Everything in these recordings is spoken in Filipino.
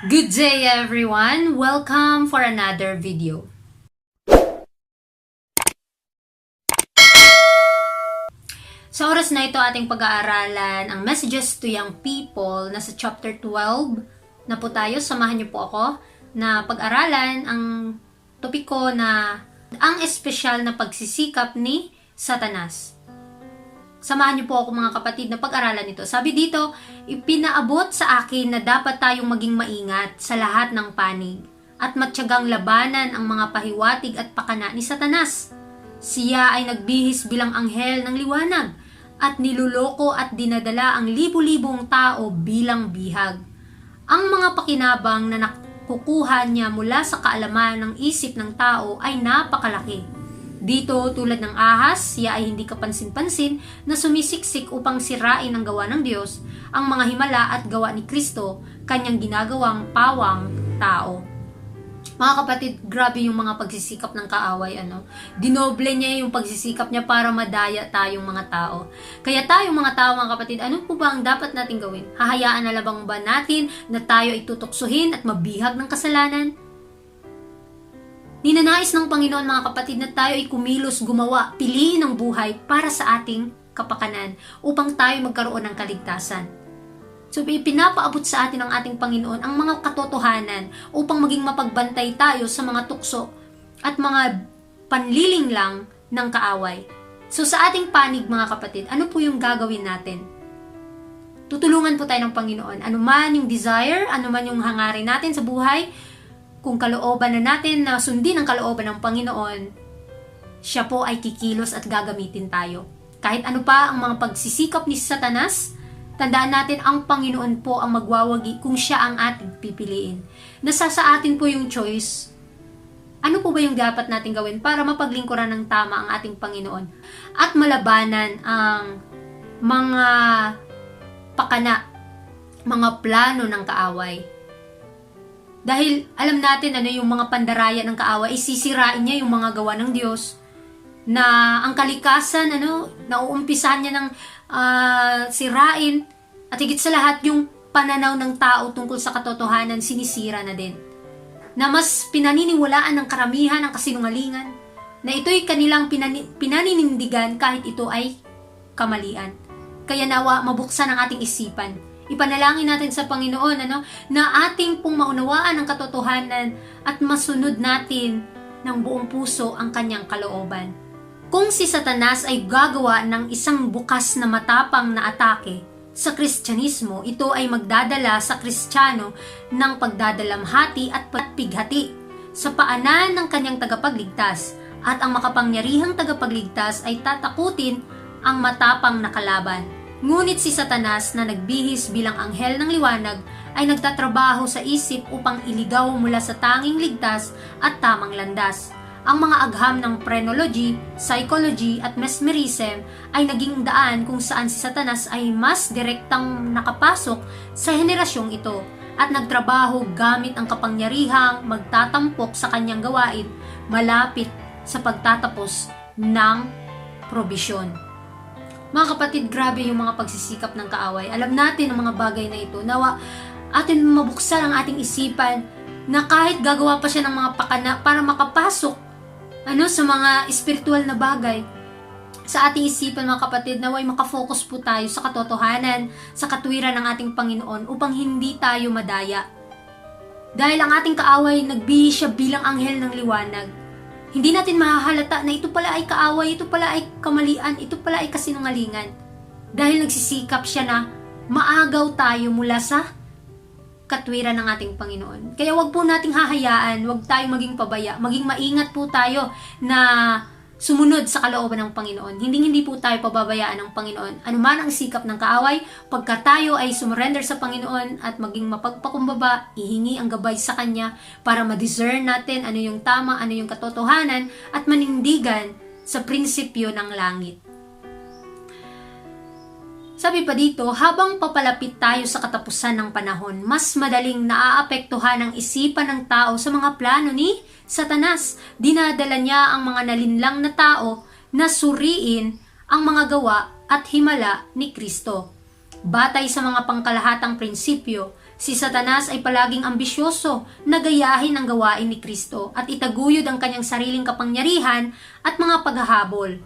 Good day everyone! Welcome for another video. Sa oras na ito ating pag-aaralan ang Messages to Young People na sa chapter 12 na po tayo. Samahan niyo po ako na pag-aralan ang topiko na ang espesyal na pagsisikap ni Satanas. Samahan niyo po ako mga kapatid na pag-aralan ito. Sabi dito, ipinaabot sa akin na dapat tayong maging maingat sa lahat ng panig at matyagang labanan ang mga pahiwatig at pakana ni Satanas. Siya ay nagbihis bilang anghel ng liwanag at niluloko at dinadala ang libu-libong tao bilang bihag. Ang mga pakinabang na nakukuha niya mula sa kaalaman ng isip ng tao ay napakalaki. Dito, tulad ng ahas, siya ay hindi kapansin-pansin na sumisiksik upang sirain ang gawa ng Diyos, ang mga himala at gawa ni Kristo, kanyang ginagawang pawang tao. Mga kapatid, grabe yung mga pagsisikap ng kaaway, ano. Dinoble niya yung pagsisikap niya para madaya tayong mga tao. Kaya tayong mga tao, mga kapatid, ano po ba ang dapat natin gawin? Hahayaan na labang ba natin na tayo ay tutuksuhin at mabihag ng kasalanan? Ninanais ng Panginoon mga kapatid na tayo ay kumilos, gumawa, piliin ang buhay para sa ating kapakanan upang tayo magkaroon ng kaligtasan. So, pinapaabot sa atin ng ating Panginoon ang mga katotohanan upang maging mapagbantay tayo sa mga tukso at mga panliling lang ng kaaway. So, sa ating panig mga kapatid, ano po yung gagawin natin? Tutulungan po tayo ng Panginoon. Ano man yung desire, ano man yung hangarin natin sa buhay, kung kalooban na natin na sundin ang kalooban ng Panginoon, siya po ay kikilos at gagamitin tayo. Kahit ano pa ang mga pagsisikap ni Satanas, tandaan natin ang Panginoon po ang magwawagi kung siya ang ating pipiliin. Nasa sa atin po yung choice. Ano po ba yung dapat natin gawin para mapaglingkuran ng tama ang ating Panginoon at malabanan ang mga pakana, mga plano ng kaaway. Dahil alam natin ano yung mga pandaraya ng kaaway, isisirain niya yung mga gawa ng Diyos. Na ang kalikasan ano nauumpisan niya ng ah, sirain. At higit sa lahat yung pananaw ng tao tungkol sa katotohanan sinisira na din. Na mas pinaniniwalaan ng karamihan ng kasinungalingan na ito'y kanilang pinani- pinaninindigan kahit ito ay kamalian. Kaya nawa mabuksan ang ating isipan Ipanalangin natin sa Panginoon ano, na ating pong maunawaan ang katotohanan at masunod natin ng buong puso ang kanyang kalooban. Kung si Satanas ay gagawa ng isang bukas na matapang na atake sa Kristyanismo, ito ay magdadala sa Kristiyano ng pagdadalamhati at patpighati sa paanan ng kanyang tagapagligtas at ang makapangyarihang tagapagligtas ay tatakutin ang matapang na kalaban. Ngunit si Satanas na nagbihis bilang anghel ng liwanag ay nagtatrabaho sa isip upang iligaw mula sa tanging ligtas at tamang landas. Ang mga agham ng phrenology, psychology at mesmerism ay naging daan kung saan si Satanas ay mas direktang nakapasok sa henerasyong ito at nagtrabaho gamit ang kapangyarihang magtatampok sa kanyang gawain malapit sa pagtatapos ng probisyon. Mga kapatid, grabe yung mga pagsisikap ng kaaway. Alam natin ang mga bagay na ito. Nawa, atin mabuksan ang ating isipan na kahit gagawa pa siya ng mga pakana para makapasok ano sa mga spiritual na bagay sa ating isipan mga kapatid naway makafocus po tayo sa katotohanan, sa katwiran ng ating Panginoon upang hindi tayo madaya. Dahil ang ating kaaway nagbihi siya bilang anghel ng liwanag. Hindi natin mahahalata na ito pala ay kaaway, ito pala ay kamalian, ito pala ay kasinungalingan. Dahil nagsisikap siya na maagaw tayo mula sa katwiran ng ating Panginoon. Kaya wag po nating hahayaan, wag tayong maging pabaya, maging maingat po tayo na sumunod sa kalooban ng Panginoon. Hindi hindi po tayo pababayaan ng Panginoon. Ano man ang sikap ng kaaway, pagka tayo ay sumurrender sa Panginoon at maging mapagpakumbaba, ihingi ang gabay sa Kanya para ma-discern natin ano yung tama, ano yung katotohanan at manindigan sa prinsipyo ng langit. Sabi pa dito, habang papalapit tayo sa katapusan ng panahon, mas madaling naaapektuhan ang isipan ng tao sa mga plano ni Satanas. Dinadala niya ang mga nalinlang na tao na suriin ang mga gawa at himala ni Kristo. Batay sa mga pangkalahatang prinsipyo, Si Satanas ay palaging ambisyoso na gayahin ang gawain ni Kristo at itaguyod ang kanyang sariling kapangyarihan at mga paghahabol.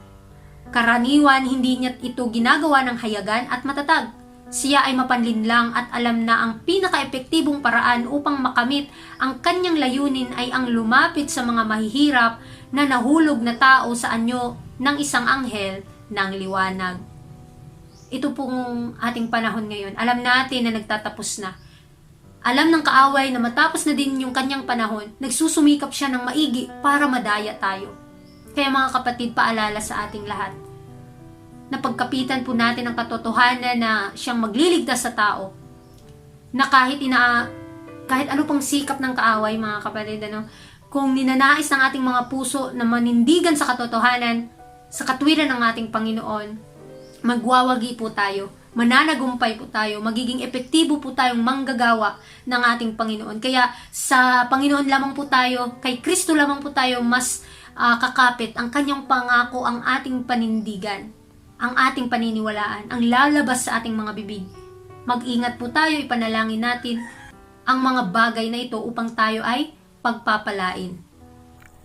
Karaniwan hindi niya ito ginagawa ng hayagan at matatag. Siya ay mapanlinlang at alam na ang pinaka-epektibong paraan upang makamit ang kanyang layunin ay ang lumapit sa mga mahihirap na nahulog na tao sa anyo ng isang anghel ng liwanag. Ito pong ating panahon ngayon. Alam natin na nagtatapos na. Alam ng kaaway na matapos na din yung kanyang panahon, nagsusumikap siya ng maigi para madaya tayo. Kaya mga kapatid, paalala sa ating lahat. Napagkapitan po natin ang katotohanan na siyang magliligtas sa tao. Na kahit ina kahit ano pang sikap ng kaaway, mga kapatid, ano, kung ninanais ng ating mga puso na manindigan sa katotohanan, sa katwiran ng ating Panginoon, magwawagi po tayo, mananagumpay po tayo, magiging epektibo po tayong manggagawa ng ating Panginoon. Kaya sa Panginoon lamang po tayo, kay Kristo lamang po tayo mas ah, kakapit ang kanyang pangako, ang ating panindigan, ang ating paniniwalaan, ang lalabas sa ating mga bibig. Mag-ingat po tayo, ipanalangin natin ang mga bagay na ito upang tayo ay pagpapalain.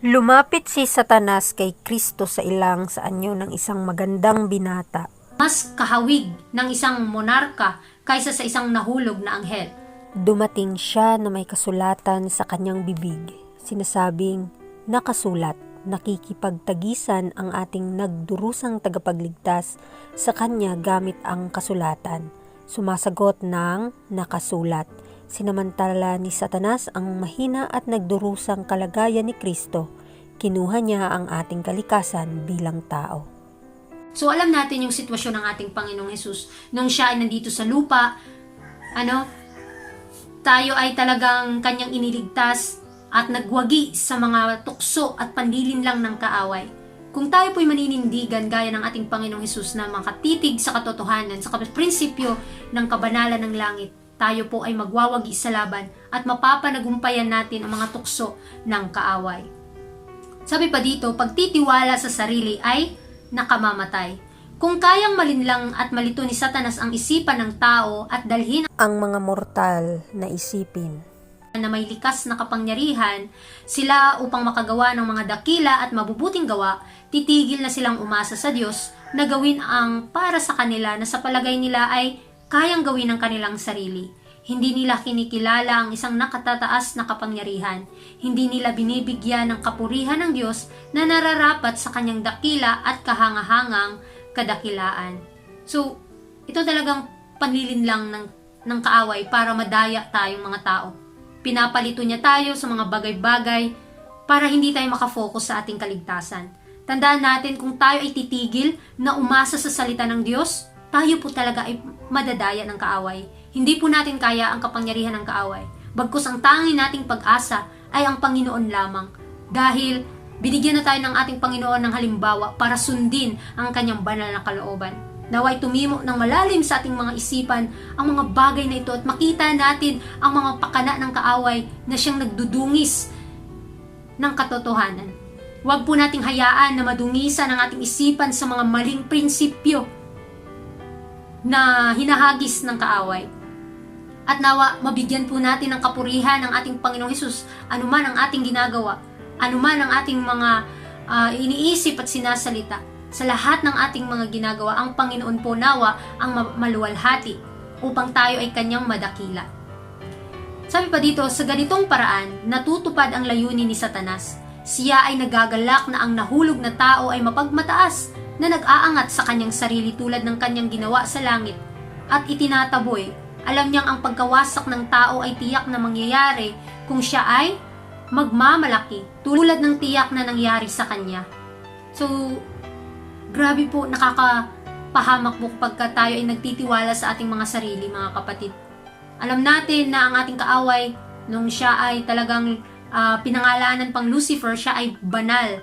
Lumapit si Satanas kay Kristo sa ilang sa anyo ng isang magandang binata. Mas kahawig ng isang monarka kaysa sa isang nahulog na anghel. Dumating siya na may kasulatan sa kanyang bibig. Sinasabing, nakasulat, nakikipagtagisan ang ating nagdurusang tagapagligtas sa kanya gamit ang kasulatan. Sumasagot ng nakasulat. Sinamantala ni Satanas ang mahina at nagdurusang kalagayan ni Kristo. Kinuha niya ang ating kalikasan bilang tao. So alam natin yung sitwasyon ng ating Panginoong Hesus nung siya ay nandito sa lupa, ano, tayo ay talagang kanyang iniligtas at nagwagi sa mga tukso at pandilin lang ng kaaway. Kung tayo po'y maninindigan gaya ng ating Panginoong Hesus na makatitig sa katotohanan, sa prinsipyo ng kabanalan ng langit, tayo po ay magwawagi sa laban at mapapanagumpayan natin ang mga tukso ng kaaway. Sabi pa dito, pagtitiwala sa sarili ay nakamamatay. Kung kayang malinlang at malito ni Satanas ang isipan ng tao at dalhin Ang mga mortal na isipin. Na may likas na kapangyarihan sila upang makagawa ng mga dakila at mabubuting gawa, titigil na silang umasa sa Diyos na gawin ang para sa kanila na sa palagay nila ay kayang gawin ng kanilang sarili. Hindi nila kinikilala ang isang nakatataas na kapangyarihan. Hindi nila binibigyan ng kapurihan ng Diyos na nararapat sa kanyang dakila at kahangahangang kadakilaan. So, ito talagang panlilin lang ng, ng kaaway para madaya tayong mga tao. Pinapalito niya tayo sa mga bagay-bagay para hindi tayo makafocus sa ating kaligtasan. Tandaan natin kung tayo ay titigil na umasa sa salita ng Diyos, tayo po talaga ay madadaya ng kaaway. Hindi po natin kaya ang kapangyarihan ng kaaway. Bagkus ang tanging nating pag-asa ay ang Panginoon lamang. Dahil binigyan na tayo ng ating Panginoon ng halimbawa para sundin ang kanyang banal na kalooban. Naway tumimo ng malalim sa ating mga isipan ang mga bagay na ito at makita natin ang mga pakana ng kaaway na siyang nagdudungis ng katotohanan. Huwag po nating hayaan na madungisan ang ating isipan sa mga maling prinsipyo na hinahagis ng kaaway. At nawa, mabigyan po natin ng kapurihan ng ating Panginoong Hesus anuman ang ating ginagawa, anuman ang ating mga ah, iniisip at sinasalita. Sa lahat ng ating mga ginagawa, ang Panginoon po nawa ang ma- maluwalhati upang tayo ay kanyang madakila. Sabi pa dito, sa ganitong paraan, natutupad ang layunin ni Satanas. Siya ay nagagalak na ang nahulog na tao ay mapagmataas na nag-aangat sa kanyang sarili tulad ng kanyang ginawa sa langit at itinataboy. Alam niyang ang pagkawasak ng tao ay tiyak na mangyayari kung siya ay magmamalaki tulad ng tiyak na nangyari sa kanya. So, grabe po, nakakapahamak po pagka tayo ay nagtitiwala sa ating mga sarili, mga kapatid. Alam natin na ang ating kaaway, nung siya ay talagang ah, pinangalanan pang Lucifer, siya ay banal.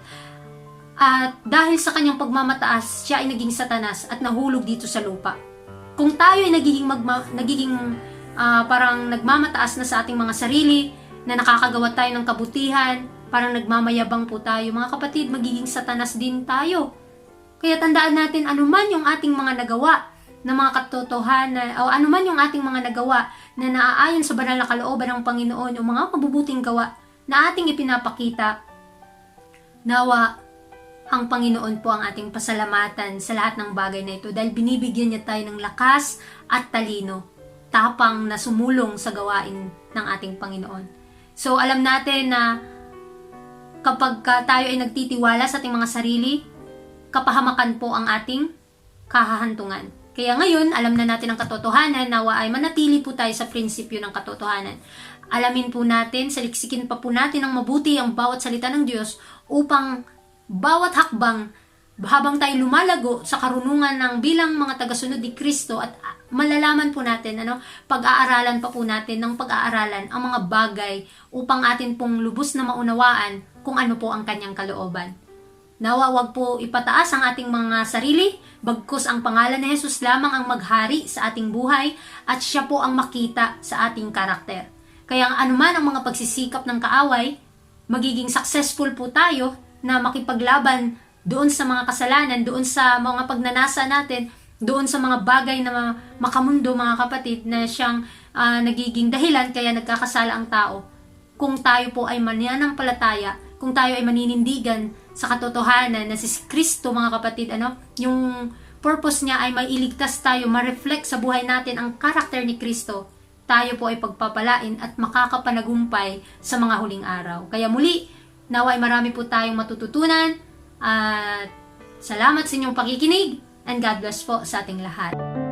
At dahil sa kanyang pagmamataas, siya ay naging satanas at nahulog dito sa lupa. Kung tayo ay nagiging, magma, nagiging ah, parang nagmamataas na sa ating mga sarili, na nakakagawa tayo ng kabutihan, parang nagmamayabang po tayo, mga kapatid, magiging satanas din tayo. Kaya tandaan natin anuman yung ating mga nagawa ng mga katotohanan o ano man yung ating mga nagawa na naaayon sa banal na kalooban ng Panginoon o mga mabubuting gawa na ating ipinapakita, nawa ang Panginoon po ang ating pasalamatan sa lahat ng bagay na ito dahil binibigyan niya tayo ng lakas at talino, tapang na sumulong sa gawain ng ating Panginoon. So alam natin na kapag ka tayo ay nagtitiwala sa ating mga sarili, kapahamakan po ang ating kahahantungan. Kaya ngayon, alam na natin ang katotohanan, nawa ay manatili po tayo sa prinsipyo ng katotohanan. Alamin po natin, saliksikin pa po natin ng mabuti ang bawat salita ng Diyos upang bawat hakbang habang tayo lumalago sa karunungan ng bilang mga tagasunod ni Kristo at malalaman po natin ano pag-aaralan pa po natin ng pag-aaralan ang mga bagay upang atin pong lubos na maunawaan kung ano po ang kanyang kalooban. Nawa wag po ipataas ang ating mga sarili, bagkus ang pangalan ni Jesus lamang ang maghari sa ating buhay at siya po ang makita sa ating karakter. Kaya anuman ang mga pagsisikap ng kaaway, magiging successful po tayo na makipaglaban doon sa mga kasalanan, doon sa mga pagnanasa natin, doon sa mga bagay na ma- makamundo mga kapatid na siyang ah, nagiging dahilan kaya nagkakasala ang tao. Kung tayo po ay mananampalataya, kung tayo ay maninindigan sa katotohanan na si Kristo mga kapatid, ano, yung purpose niya ay mailigtas tayo, ma-reflect sa buhay natin ang karakter ni Kristo, tayo po ay pagpapalain at makakapanagumpay sa mga huling araw. Kaya muli, nawa ay marami po tayong matututunan at salamat sa inyong pakikinig and God bless po sa ating lahat.